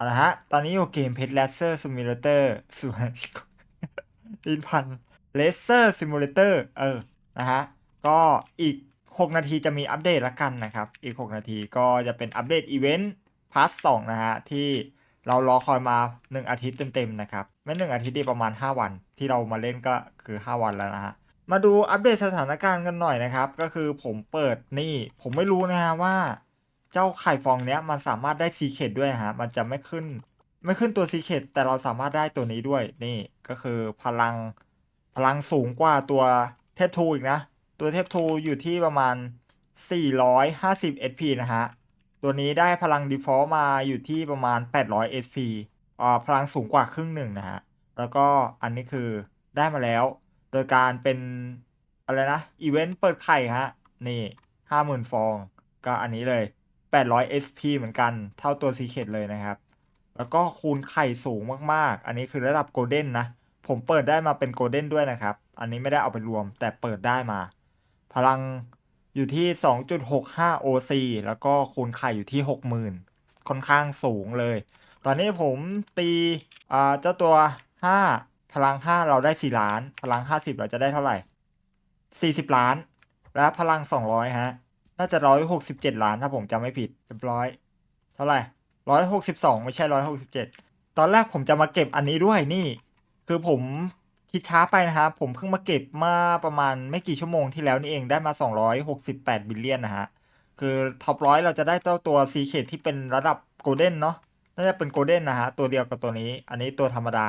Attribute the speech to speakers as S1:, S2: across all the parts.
S1: เอาละฮะ ตอนนี้อยู่เกมเพ t เลเซอร์ซิมูเลเตอร์สุวรรณอินพันเลเซอร์ซิมูเลเตอร์เออ นะฮะ ก็อีก 6 นาทีจะมีอัปเดตละกันนะครับ อีก 6 นาทีก็จะเป็นอัปเดตอีเวนต์พาร์ทสนะฮะ ที่เรารอคอยมา 1 อาทิตย์เต็มๆนะครับ ไม่1อาทิตย์ดีประมาณ 5 วัน ที่เรามาเล่นก็คือ 5 วันแล้วนะฮะ มาดูอัปเดตสถานการณ์กันหน่อยนะครับ ก็คือผมเปิดนี่ ผมไม่รู้นะฮะว่า เจ้าไข่ฟองเนี้ยมันสามารถได้ซีเคดด้วยฮะ มันจะไม่ขึ้น ไม่ขึ้นตัวซีเคดแต่เราสามารถได้ตัวนี้ด้วย นี่ก็คือพลังพลังสูงกว่าตัวเทพทูอีกนะ ตัวเทพทูอยู่ที่ประมาณ 450 SP นะฮะ ตัวนี้ได้พลัง default มาอยู่ที่ประมาณ 800 SP อ่าพลังสูงกว่าครึ่งหนึ่งนะฮะ แล้วก็อันนี้คือได้มาแล้ว โดยการเป็นอะไรนะ อีเวนต์เปิดไข่ฮะ นี่ 50,000 ฟอง ก็อันนี้เลย 800 SP เหมือนกันเท่าตัวซีเคดเลยนะครับ แล้วก็คูณไข่สูงมากๆ อันนี้คือระดับโกลเด้นนะ ผมเปิดได้มาเป็นโกลเด้นด้วยนะครับ อันนี้ไม่ได้เอาไปรวมแต่เปิดได้มา พลังอยู่ที่ 2.65 OC แล้วก็คูณไข่อยู่ที่ 60,000 ค่อนข้างสูงเลย ตอนนี้ผมตีเจ้าตัว 5 พลัง 5 เราได้ 4 ล้าน พลัง 50 เราจะได้เท่าไหร่ 40 ล้าน และพลัง 200 ฮะ น่าจะ167ล้านถ้าผมจำไม่ผิดเรียบร้อย เท่าไหร่162ไม่ใช่167ตอนแรกผมจะมาเก็บอันนี้ด้วยนี่ คือผมคิดช้าไปนะครับ ผมเพิ่งมาเก็บมาประมาณไม่กี่ชั่วโมงที่แล้วนี่เองได้มา268บิลเลียนนะฮะ คือท็อปร้อยเราจะได้เจ้าตัวซีเคที่เป็นระดับโกลเด้นเนาะน่าจะเป็นโกลเด้นนะฮะ ตัวเดียวกับตัวนี้ อันนี้ตัวธรรมดา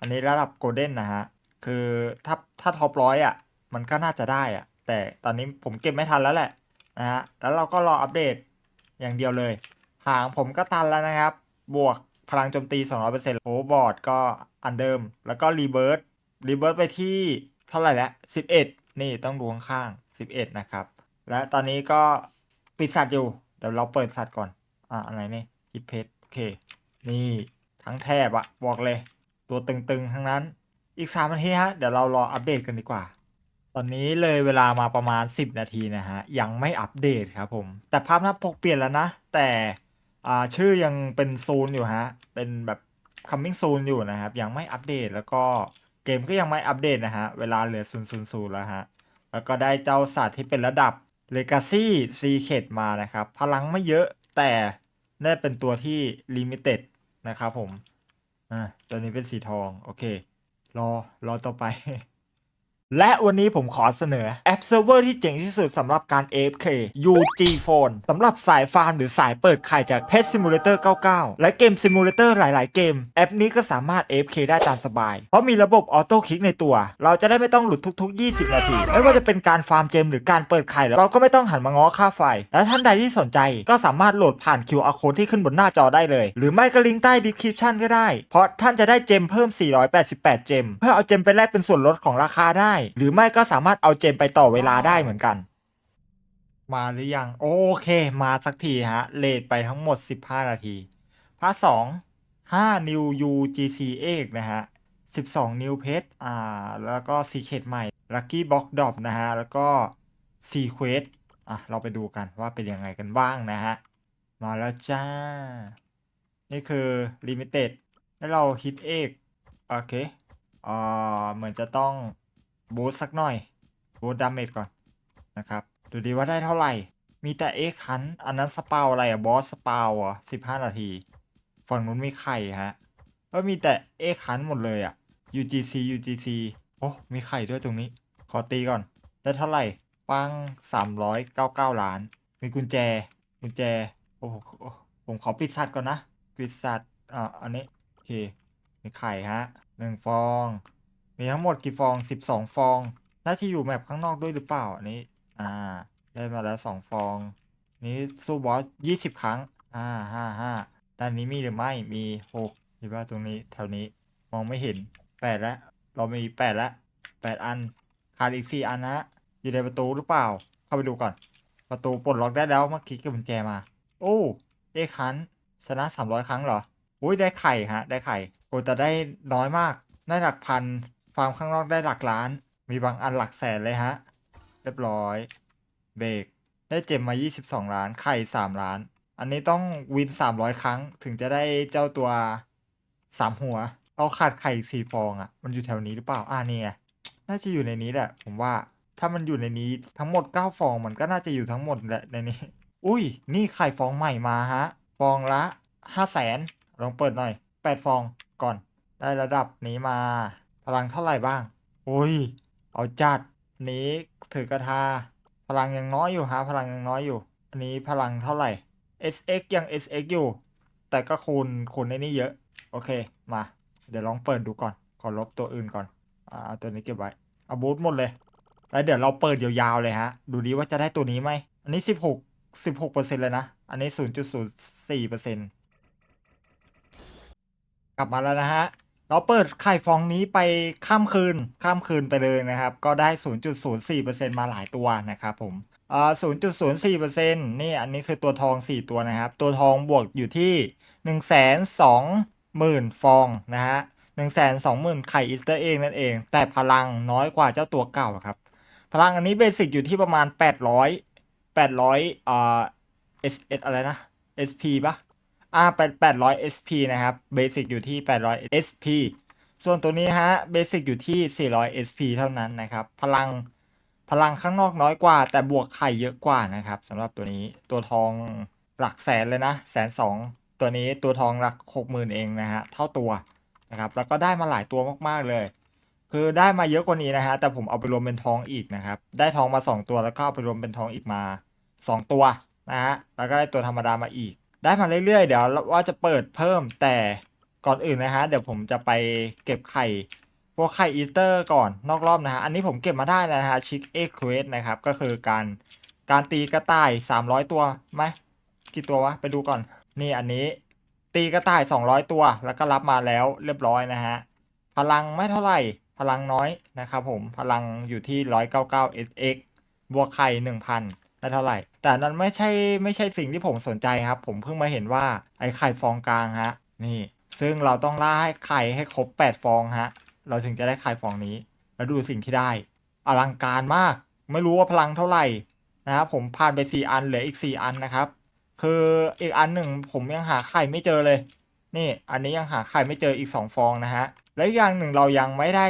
S1: อันนี้ระดับโกลเด้นนะฮะ คือถ้าถ้าท็อปร้อยอะ มันก็น่าจะได้อะ แต่ตอนนี้ผมเก็บไม่ทันแล้วแหละ นะฮะแล้วเราก็รออัปเดตอย่างเดียวเลย หางผมก็ตันแล้วนะครับ บวกพลังโจมตี 200%โอ้บอร์ดก็อันเดิม แล้วก็รีเบิร์ตรีเบิร์ตไปที่เท่าไหร่แล้ว 11 นี่ต้องดูข้างๆ11 นะครับ และตอนนี้ก็ปิดสัตว์อยู่ เดี๋ยวเราเปิดสัตว์ก่อน อ่าอะไรนี่ฮิตเพชโอเค นี่ทั้งแทบอะบอกเลย ตัวตึงๆ ทั้งนั้น อีก3นาทีฮะ เดี๋ยวเรารออัปเดตกันดีกว่า ตอนนี้เลยเวลามาประมาณ 10 นาทีนะฮะ ยังไม่อัปเดตครับผม แต่ภาพหน้าปกเปลี่ยนแล้วนะ แต่อ่าชื่อยังเป็นซูนอยู่ฮะ เป็นแบบ coming soon อยู่นะครับ ยังไม่อัปเดตแล้วก็เกมก็ยังไม่อัปเดตนะฮะ เวลาเหลือ000แล้วฮะ แล้วก็ได้เจ้าสัตว์ที่เป็นระดับ Legacy Secret มานะครับ พลังไม่เยอะแต่ได้เป็นตัวที่ Limited นะครับผม อ่าตัวนี้เป็นสีทอง โอเค รอ รอต่อไป และวันนี้ผมขอเสนอแอปเซิร์ฟเวอร์ที่เจ๋งที่สุดสำหรับการ AFK UG Phone สำหรับสายฟาร์มหรือสายเปิดไข่จาก Pet Simulator 99 และเกม Simulator หลาย ๆ เกม แอปนี้ก็สามารถ AFK ได้ตามสบาย เพราะมีระบบออโต้คลิกในตัว เราจะได้ไม่ต้องหลุดทุก ๆ 20 นาที ไม่ว่าจะเป็นการฟาร์มเจมหรือการเปิดไข่เราก็ไม่ต้องหันมาง้อค่าไฟ และท่านใดที่สนใจก็สามารถโหลดผ่าน QR code ที่ขึ้นบนหน้าจอได้เลย หรือไม่ก็ลิงก์ใต้ description ก็ได้ เพราะท่านจะได้เจมเพิ่ม 488 เจม เพื่อเอาเจมไปแลกเป็นส่วนลดของราคาได้หรือไม่ก็สามารถเอาเจมไปต่อเวลาได้เหมือนกัน มาหรือยัง โอเค มาสักทีฮะ เลทไปทั้งหมด 15 นาทีพาร์ทสอง5 New UGC เอกนะฮะ12 New p e t อ่า แล้วก็ Secret ใหม่ Lucky Box Drop นะฮะ แล้วก็ Sequest อะ เราไปดูกันว่าเป็นยังไงกันบ้างนะฮะ มาแล้วจ้า นี่คือ Limited แล้วเราฮิตเอกโอเคอ่าเหมือนจะต้อง บูสสักหน่อย บูสดาเมจก่อนนะครับ ดูดีว่าได้เท่าไหร่ มีแต่เอ็กคัน อันนั้นสเปาอะไรอะบอสสเปาอะสิบห้านาที ฝั่งนู้นมีไข่ฮะ ก็มีแต่เอ็กคันหมดเลยอะ UGC UGC โอ้ มีไข่ด้วยตรงนี้ ขอตีก่อน ได้เท่าไหร่ ปังสามร้อยเก้าเก้าล้าน มีกุญแจ กุญแจ โอ้โหผมขอปิดสัตว์ก่อนนะ ปิดสัตว์อ่าอันนี้ โอเค มีไข่ฮะหนึ่งฟอง มีทั้งหมดกี่ฟองสิบสองฟอง น่าจะอยู่แมปข้างนอกด้วยหรือเปล่าอันนี้ อ่า ได้มาแล้วสองฟอง นี้สู้บอสยี่สิบครั้ง อ่าห้าห้าด้านนี้มีหรือไม่ มีหกคิดว่าตรงนี้แถวนี้ มองไม่เห็นแปดแล้ว เรามีแปดแล้วแปดอัน ขาดอีกสี่อันนะ อยู่ในประตูหรือเปล่า เข้าไปดูก่อน ประตูปลดล็อกได้แล้วเมื่อกี้กับกุญแจมา โอ้เอ็กคันชนะสามร้อยครั้งเหรอ อุ้ยได้ไข่ฮะ ได้ไข่ โอ้แต่ได้น้อยมาก ได้หลักพัน ฟาร์มข้างนอกได้หลักล้าน มีบางอันหลักแสนเลยฮะ เรียบร้อย เบรกได้เจมมา 22 ล้าน ไข่ 3 ล้าน อันนี้ต้องวินสามร้อยครั้งถึงจะได้เจ้าตัวสามหัว เราขาดไข่สี่ฟองอะ่ะ มันอยู่แถวนี้หรือเปล่า อ่านี่ไงน่าจะอยู่ในนี้แหละ ผมว่า ถ้ามันอยู่ในนี้ทั้งหมดเก้าฟอง มันก็น่าจะอยู่ทั้งหมดแหละในนี้ อุ้ย นี่ไข่ฟองใหม่มาฮะ ฟองละห้าแสนลองเปิดหน่อยแปดฟองก่อน ได้ระดับนี้มา พลังเท่าไหร่บ้าง โอ้ย เอาจัดนี้ถือกระทา พลังยังน้อยอยู่ฮะพลังยังน้อยอยู่ อันนี้พลังเท่าไหร่ SX ยัง SX อยู่ แต่ก็คูณคูณในนี้เยอะ โอเค มา เดี๋ยวลองเปิดดูก่อน ขอลบตัวอื่นก่อน อ่าเอาตัวนี้เก็บไว้เอาบูทหมดเลย แล้วเดี๋ยวเราเปิดยาวๆเลยฮะ ดูดีว่าจะได้ตัวนี้ไหม อันนี้ 16 16เปอร์เซ็นต์เลยนะ อันนี้ 0.04เปอร์เซ็นต์กลับมาแล้วนะฮะ เราเปิดไข่ฟองนี้ไปข้ามคืนข้ามคืนไปเลยนะครับ ก็ได้ 0.04%มาหลายตัวนะครับผมอ่า0.04%นี่อันนี้คือตัวทอง 4 ตัวนะครับ ตัวทองบวกอยู่ที่ 120,000 ฟองนะฮะ120,000 ไข่อีสเตอร์เองนั่นเอง แต่พลังน้อยกว่าเจ้าตัวเก่าครับ พลังอันนี้เบสิกอยู่ที่ประมาณ 800 800อ่า S S อะไรนะ SP ปะ อ่าเป็น800 SP นะครับเบสิกอยู่ที่ 800 SP ส่วนตัวนี้ฮะเบสิกอยู่ที่ 400 SP เท่านั้นนะครับ พลังพลังข้างนอกน้อยกว่า แต่บวกไข่เยอะกว่านะครับสำหรับตัวนี้ตัวทองหลักแสนเลยนะแสนสองตัวนี้ตัวทองหลัก60,000เองนะฮะเท่าตัวนะครับแล้วก็ได้มาหลายตัวมากๆเลย คือได้มาเยอะกว่านี้นะฮะแต่ผมเอาไปรวมเป็นทองอีกนะครับได้ทองมา 2 ตัวแล้วก็เอาไปรวมเป็นทองอีกมา 2 ตัวนะฮะแล้วก็ได้ตัวธรรมดามาอีก ได้มาเรื่อยๆ เดี๋ยวว่าจะเปิดเพิ่มแต่ก่อนอื่นนะฮะ เดี๋ยวผมจะไปเก็บไข่ พวกไข่อีสเตอร์ก่อนนอกรอบนะฮะ อันนี้ผมเก็บมาได้แล้วนะฮะชิคเอ็กเควสนะครับ ก็คือการการตีกระต่าย 300 ตัวไหมกี่ตัววะ ไปดูก่อน นี่อันนี้ ตีกระต่าย 200 ตัว แล้วก็รับมาแล้วเรียบร้อยนะฮะ พลังไม่เท่าไหร่ พลังน้อยนะครับผม พลังอยู่ที่ 199 SX บวกไข่ 1,000 ได้เท่าไหร่ แต่นั้นไม่ใช่ไม่ใช่สิ่งที่ผมสนใจครับ ผมเพิ่งมาเห็นว่าไอ้ไข่ฟองกลางฮะ นี่ ซึ่งเราต้องล่าให้ไข่ให้ครบ 8 ฟองฮะ เราถึงจะได้ไข่ฟองนี้ แล้วดูสิ่งที่ได้ อลังการมาก ไม่รู้ว่าพลังเท่าไหร่นะครับผมผ่านไป 4 อันเหลืออีก 4 อันนะครับ คืออีกอันหนึ่งผมยังหาไข่ไม่เจอเลย นี่อันนี้ยังหาไข่ไม่เจออีก 2 ฟองนะฮะ และอย่างหนึ่งเรายังไม่ได้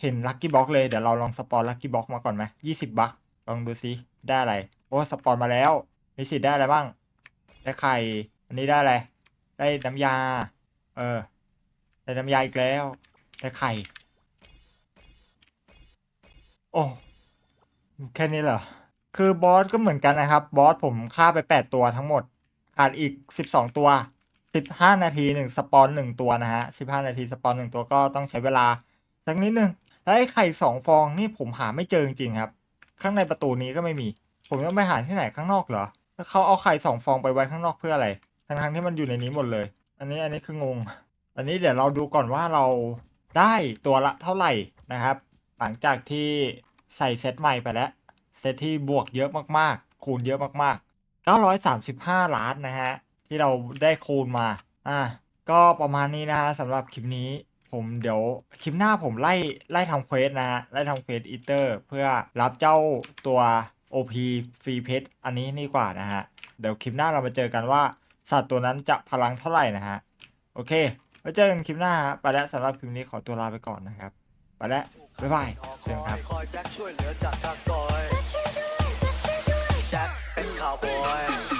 S1: เห็นลัคกี้บ็อกเลย เดี๋ยวเราลองสปอนลัคกี้บ็อกมาก่อนไหมยี่สิบบัคลองดูซิได้อะไร โอ้สปอนมาแล้ว มีสิทธิ์ได้อะไรบ้าง ได้ไข่ อันนี้ได้อะไร ได้น้ำยา เออ ได้น้ำยาอีกแล้ว ได้ไข่ โอ้ แค่นี้เหรอ คือบอสก็เหมือนกันนะครับ บอสผมฆ่าไป 8 ตัวทั้งหมด ขาดอีก 12 ตัว 15 นาที 1 สปอน1ตัวนะฮะ 15 นาที สปอน1ตัวก็ต้องใช้เวลาสักนิดนึงแล้วไอ้ไข่ 2 ฟองนี่ผมหาไม่เจอจริงๆครับ ข้างในประตูนี้ก็ไม่มี ผมต้องไปหาที่ไหนข้างนอกเหรอแล้วเขาเอาไข่2ฟองไปไว้ข้างนอกเพื่ออะไร ทั้งๆที่มันอยู่ในนี้หมดเลย อันนี้อันนี้คืองง อันนี้เดี๋ยวเราดูก่อนว่าเราได้ตัวละเท่าไหร่นะครับ หลังจากที่ใส่เซตใหม่ไปแล้ว เซตที่บวกเยอะมากๆ คูณเยอะมากๆ 935 ล้านนะฮะ ที่เราได้คูณมา อะก็ประมาณนี้นะฮะสำหรับคลิปนี้ผมเดี๋ยวคลิปหน้าผมไล่ไล่ทำเควสนะฮะไล่ทำเควสอีเตอร์เพื่อรับเจ้าตัว OP ฟรีเพชรอันนี้นี่กว่านะฮะ เดี๋ยวคลิปหน้าเรามาเจอกันว่า สัตว์ตัวนั้นจะพลังเท่าไหร่นะฮะ โอเคไว้เจอกันคลิปหน้าฮะไปแล้วสำหรับคลิปนี้ขอตัวลาไปก่อนนะครับ ไปแล้ว บ๊ายบายเจอกันครับ
S2: คอยแจ็คช่วยเหลือจากทางซอยแจ็คเป็นข่าวบอย